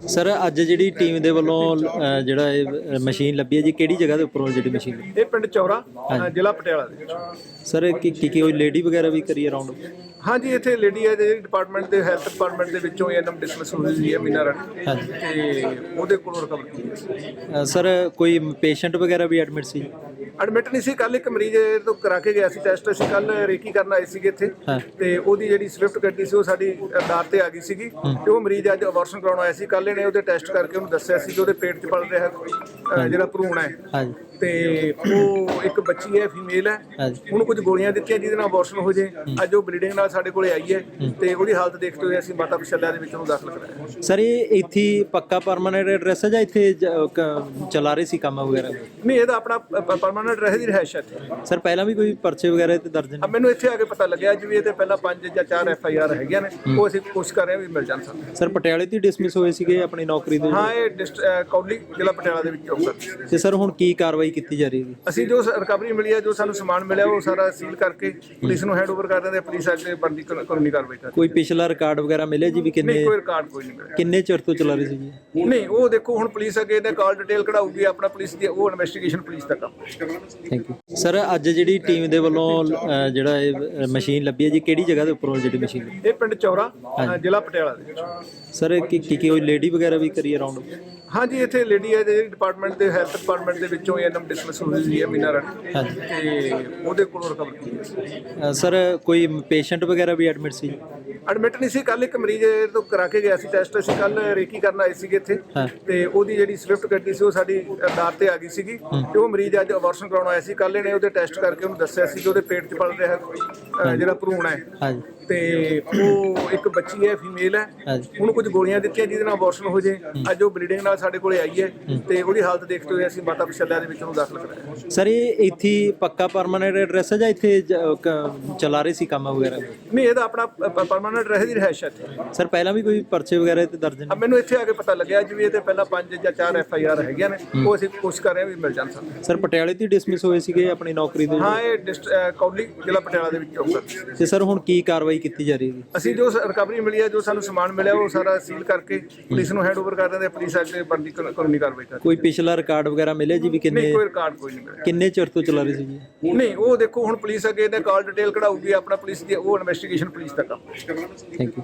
Sir ਅੱਜ ਜਿਹੜੀ team ਦੇ ਵੱਲੋਂ ਅ, ਜਿਹੜਾ ਇਹ ਅ, ਮਸ਼ੀਨ ਲੱਭੀ ਹੈ ਜੀ ਕਿਹੜੀ ਜਗ੍ਹਾ ਦੇ ਉੱਪਰੋਂ ਜਿਹੜੀ ਮਸ਼ੀਨ ਲੱਭੀ? ਇਹ ਪਿੰਡ ਚੌਰਾ ਅ, ਜ਼ਿਲ੍ਹਾ ਪਟਿਆਲਾ ਦੇ ਵਿੱਚ। ਸਰ ਕੀ ਕੀ ਕੀ ਕੋਈ ਲੇਡੀ ਵਗੈਰਾ ਵੀ ਕਰੀ ਅਰਾਊਂਡ ਹਾਂਜੀ ਇੱਥੇ ਲੇਡੀ ਹੈ ਜਿਹੜੀ ਡਿਪਾਰਟਮੈਂਟ ਦੇ ਹੈਲਥ ਡਿਪਾਰਟਮੈਂਟ ਦੇ ਵਿੱਚੋਂ ਐਨਐਮ ਡਿਸਮਿਸ ਹੋਈ ਹੈ ਮੀਨਾ ਰਾਣੀ। ਹਾਂਜੀ। ਤੇ ਉਹਦੇ ਕੋਲੋਂ ਰਿਕਵਰ ਕੀਤੀ ਹੈ। ਸਰ ਕੋਈ ਪੇਸ਼ੈਂਟ ਵਗੈਰਾ ਵੀ ਐਡਮਿਟ ਸੀ? ਐਡਮਿਟ ਨਹੀਂ ਸੀ ਕੱਲ ਇੱਕ ਮਰੀਜ਼ ਤੋਂ ਕਰਾ ਕੇ ਗਿਆ ਸੀ ਟੈਸਟ ਅਸੀਂ ਕੱਲ ਰੇਕੀ ਕਰਨ ਆਏ ਸੀਗੇ ਇੱਥੇ। ਤੇ ਉਹਦੀ ਜਿਹੜੀ ਸਵਿਫਟ ਗੱਡੀ ਸੀ ਉਹ ਸਾਡੀ ਅਦਾਰ ਤੇ ਆ ਗਈ ਸੀਗੀ। ਤੇ ਉਹ ਮਰੀਜ਼ ਅੱਜ ਅਬੋਰਸ਼ਨ ਕਰਾਉਣ ਆਇਆ ਸੀ। ਕੱਲ ਇਹਨੇ ਉਹਦੇ ਟੈਸਟ ਕਰਕੇ ਉਹਨੂੰ ਦੱਸਿਆ ਸੀ ਕਿ ਉਹਦੇ ਪੇਟ 'ਚ ਪਲ ਰਿਹਾ ਜਿਹੜਾ ਭਰੂਣ ਹੈ। ਹਾਂਜੀ। ਤੇ ਉਹ ਇੱਕ ਬੱਚੀ ਹੈ ਫੀਮੇਲ ਹੈ। ਉਹਨੂੰ ਕੁਝ ਗੋਲੀਆਂ ਦਿੱਤੀਆਂ ਜਿਹਦੇ ਨਾਲ ਅਬੋਰਸ਼ਨ ਹੋ ਜੇ। ਅੱਜ ਉਹ ਬਲੀਡਿੰਗ ਨਾਲ ਸਾਡੇ ਕੋਲੇ ਆਈ ਹੈ। ਤੇ ਉਹਦੀ ਹਾਲਤ ਦੇਖਦੇ ਹੋਏ ਅਸੀਂ ਮਾਤਾ ਵਿਸ਼ਾਲਿਆ ਦੇ ਵਿੱਚ ਉਹਨੂੰ ਦਾਖਲ ਕਰਾਇਆ। ਸਰ ਇਹ ਇੱਥੇ ਪੱਕਾ ਪਰਮਾਨੈਂਟ ਐਡਰੈਸ ਹੈ ਜਾਂ ਇੱਥੇ ਚਲਾ ਰਹੇ ਸੀ ਕੰਮ ਵਗੈਰਾ? ਨਹੀਂ ਇਹਦਾ ਆਪਣਾ ਪਰਮਾਨੈਂਟ ਰਹਿ ਦੀ ਰਹਿਸ਼ ਹੈ ਇੱਥੇ? ਸਰ ਪਹਿਲਾਂ ਵੀ ਕੋਈ ਪਰਚੇ ਵਗੈਰਾ ਤੇ ਦਰਜ ਆ ਨਹੀਂ ਮੈਨੂੰ ਇੱਥੇ ਆ ਕੇ ਪਤਾ ਲੱਗਿਆ ਜਿਵੇਂ ਇਹਦੇ ਪਹਿਲਾਂ ਪੰਜ ਜਾਂ ਚਾਰ ਐਫ ਆਈ ਆਰ ਹੈਗੀਆਂ ਨੇ। ਉਹ ਅਸੀਂ ਕੋਸ਼ਿਸ਼ ਕਰ ਰਹੇ ਹਾਂ ਵੀ ਮਿਲ ਜਾਣ ਸਾਨੂੰ। ਸਰ ਪਟਿਆਲੇ ਤੋਂ ਡਿਸਮਿਸ ਹੋਏ ਸੀਗੇ ਆਪਣੀ ਨੌਕਰੀ ਤੋਂ ਹਾਂ ਇਹ ਡਿਸਟ- ਅਹ ਕੌਲੀ ਜ਼ਿਲ੍ਹਾ ਪਟਿਆਲਾ ਦੇ ਵਿੱਚ ਕਰਦੇ ਤੇ ਸਰ ਹੁਣ ਕੀ ਕਾਰਵਾਈ ਕੀਤੀ ਜਾ ਰਹੀ ਹੈ ਅਸੀਂ ਜੋ ਰਿਕਵਰੀ ਮਿਲੀ ਹੈ ਜੋ ਸਾਨੂੰ ਸਮਾਨ ਮਿਲਿਆ ਉਹ ਸਾਰਾ ਸੀਲ ਕਰਕੇ ਪੁਲਿਸ ਨੂੰ ਹੈਂਡਓਵਰ ਕਰ ਦਿੰਦੇ ਪੁਲਿਸ ਅੱਗੇ ਬਣਦੀ ਕਾਨੂੰਨ- ਕਾਨੂੰਨੀ ਕਾਰਵਾਈ ਕਰ ਕੋਈ ਪਿਛਲਾ ਰਿਕਾਰਡ ਵਗੈਰਾ ਮਿਲਿਆ ਜੀ ਵੀ ਕਿੰਨੇ ਕੋਈ ਰਿਕਾਰਡ ਕੋਈ ਨਹੀਂ ਮਿਲਿਆ। ਕਿੰਨੇ ਚਿਰ ਤੋਂ ਚਲਾ ਰਹੇ ਸੀ ਜੀ? ਨਹੀਂ ਉਹ ਦੇਖੋ ਹੁਣ ਪੁਲਿਸ ਅੱਗੇ ਇਹਦੇ ਕਾਲ ਡਿਟੇਲ ਕਢਾਊਗੀ ਆਪਣਾ ਪੁਲਿਸ ਦੀ ਉਹ ਇਨਵੈਸਟੀਗੇਸ਼ਨ ਪੁਲਿਸ ਦਾ ਕੰਮ ਥੈਂਕ ਯੂ ਸਰ ਅੱਜ ਜਿਹੜੀ ਟੀਮ ਦੇ ਵੱਲੋਂ ਅ, ਜਿਹੜਾ ਇਹ ਅ, ਮਸ਼ੀਨ ਲੱਭੀ ਹੈ ਜੀ ਕਿਹੜੀ ਜਗ੍ਹਾ ਦੇ ਉੱਪਰੋਂ ਜਿਹੜੀ ਮਸ਼ੀਨ? ਇਹ ਪਿੰਡ ਚੌਰਾ ਅ, ਜ਼ਿਲ੍ਹਾ ਪਟਿਆਲਾ ਦੇ ਵਿੱਚ। ਸਰ ਕੀ ਕੀ ਕੀ ਕੋਈ ਲੇਡੀ ਵਗੈਰਾ ਵੀ ਕਰੀ ਅਰਾਊਂਡ ਹਾਂਜੀ ਇੱਥੇ ਲੇਡੀ ਹੈ ਜਿਹੜੀ ਡਿਪਾਰਟਮੈਂਟ ਦੇ ਹੈਲਥ ਡਿਪਾਰਟਮੈਂਟ ਦੇ ਵਿੱਚੋਂ ਐਨਐਮ ਡਿਸਮਿਸ ਹੋਈ ਹੈ ਮੀਨਾ ਰਾਣੀ ਹਾਂਜੀ। ਤੇ ਉਹਦੇ ਕੋਲੋਂ ਰਿਕਵਰ ਕੀਤੀ ਹੈ। ਸਰ ਕੋਈ ਪੇਸ਼ੈਂਟ ਵਗੈਰਾ ਵੀ ਐਡਮਿਟ ਸੀ? ਐਡਮਿਟ ਨਹੀਂ ਸੀ ਕੱਲ ਇੱਕ ਮਰੀਜ਼ ਤੋਂ ਕਰਾ ਕੇ ਗਿਆ ਸੀ ਟੈਸਟ ਅਸੀਂ ਕੱਲ ਰੇਕੀ ਕਰਨ ਆਏ ਸੀਗੇ ਇੱਥੇ। ਤੇ ਉਹਦੀ ਜਿਹੜੀ ਸਵਿਫਟ ਗੱਡੀ ਸੀ ਉਹ ਸਾਡੀ ਅਦਾਰ ਤੇ ਆ ਗਈ ਸੀਗੀ। ਤੇ ਉਹ ਮਰੀਜ਼ ਅੱਜ ਅਬੋਰਸ਼ਨ ਕਰਾਉਣ ਆਇਆ ਸੀ। ਕੱਲ ਇਹਨੇ ਉਹਦੇ ਟੈਸਟ ਕਰਕੇ ਉਹਨੂੰ ਦੱਸਿਆ ਸੀ ਕਿ ਉਹਦੇ ਪੇਟ 'ਚ ਪਲ ਰਿਹਾ ਜਿਹੜਾ ਭਰੂਣ ਹੈ। ਹਾਂਜੀ। ਤੇ ਉਹ ਇੱਕ ਬੱਚੀ ਹੈ ਫੀਮੇਲ ਹੈ। ਉਹਨੂੰ ਕੁਝ ਗੋਲੀਆਂ ਦਿੱਤੀਆਂ ਜਿਹਦੇ ਨਾਲ ਅਬੋਰਸ਼ਨ ਹੋ ਜੇ। ਅੱਜ ਉਹ ਬਲੀਡਿੰਗ ਨਾਲ ਸਾਡੇ ਕੋਲੇ ਆਈ ਹੈ ਤੇ ਉਹਦੀ ਹਾਲਤ ਦੇਖਦੇ ਹੋਏ ਅਸੀਂ ਮਾਤਾ ਵਿਸ਼ਾਲਿਆ ਦੇ ਵਿੱਚ ਉਹਨੂੰ ਦਾਖਲ ਕਰਾਇਆ। ਸਰ ਇਹ ਇੱਥੇ ਪੱਕਾ ਪਰਮਾਨੈਂਟ ਐਡਰੈਸ ਹੈ ਜਾਂ ਇੱਥੇ ਚਲਾ ਰਹੇ ਸੀ ਕੰਮ ਵਗੈਰਾ? ਨਹੀਂ ਇਹਦਾ ਆਪਣਾ ਪਰਮਾਨੈਂਟ ਰਹਿ ਦੀ ਰਹਿਸ਼ ਹੈ ਸਰ ਪਹਿਲਾਂ ਵੀ ਕੋਈ ਪਰਚੇ ਵਗੈਰਾ ਤੇ ਦਰਜ ਨਹੀਂ? ਮੈਨੂੰ ਇੱਥੇ ਆ ਕੇ ਪਤਾ ਲੱਗਿਆ ਜਿਵੇਂ ਇਹਦੇ ਪਹਿਲਾਂ ਪੰਜ ਜਾਂ ਚਾਰ ਐਫ ਆਈ ਆਰ ਹੈਗੀਆਂ ਨੇ ਉਹ ਅਸੀਂ ਕੋਸ਼ਿਸ਼ ਕਰ ਰਹੇ ਹਾਂ ਵੀ ਮਿਲ ਜਾਣ ਸਾਨੂੰ। ਸਰ ਪਟਿਆਲੇ ਤੋਂ ਡਿਸਮਿਸ ਹੋਏ ਸੀਗੇ ਆਪਣੀ ਨੌਕਰੀ ਤੋਂ ਹਾਂ ਇਹ ਕੌਲੀ ਜ਼ਿਲ੍ਹਾ ਪਟਿਆਲਾ ਦੇ ਵਿੱਚ ਜੋਬ ਕਰਦੇ ਤੇ ਸਰ ਹੁਣ ਕੀ ਕਾਰਵਾਈ ਕੀਤੀ ਜਾ ਰਹੀ ਹੈ ਅਸੀਂ ਜੋ ਰਿਕਵਰੀ ਮਿਲੀ ਹੈ ਜੋ ਸਾਨੂੰ ਸਮਾਨ ਮਿਲਿਆ ਉਹ ਸਾਰਾ ਸੀਲ ਕਰਕੇ ਪੁਲਿਸ ਨੂੰ ਹੈਂਡਓਵਰ ਕਰ ਦਿੰਦੇ ਪੁਲਿਸ ਅੱਗੇ ਬਣਦੀ ਕਾਨੂੰਨ- ਕਾਰਵਾਈ ਕਰ ਕੋਈ ਪਿਛਲਾ ਰਿਕਾਰਡ ਵਗੈਰਾ ਮਿਲਿਆ ਜੀ ਵੀ ਨਹੀਂ ਕਿੰਨੇ ਕੋਈ ਰਿਕਾਰਡ ਕੋਈ ਨਹੀਂ ਮਿਲਿਆ। ਕਿੰਨੇ ਚਿਰ ਤੋਂ ਚਲਾ ਰਹੇ ਸੀ ਜੀ? ਨਹੀਂ ਉਹ ਦੇਖੋ ਹੁਣ ਪੁਲਿਸ ਅੱਗੇ ਇਹਦੇ ਕਾਲ ਡਿਟੇਲ ਕਢਾਊਗੀ ਆਪਣਾ ਪੁਲਿਸ ਦੀ ਉਹ ਇਨਵੈਸਟੀਗੇਸ਼ਨ ਪੁਲਿਸ ਦਾ ਕੰਮ ਥੈਂਕ ਯੂ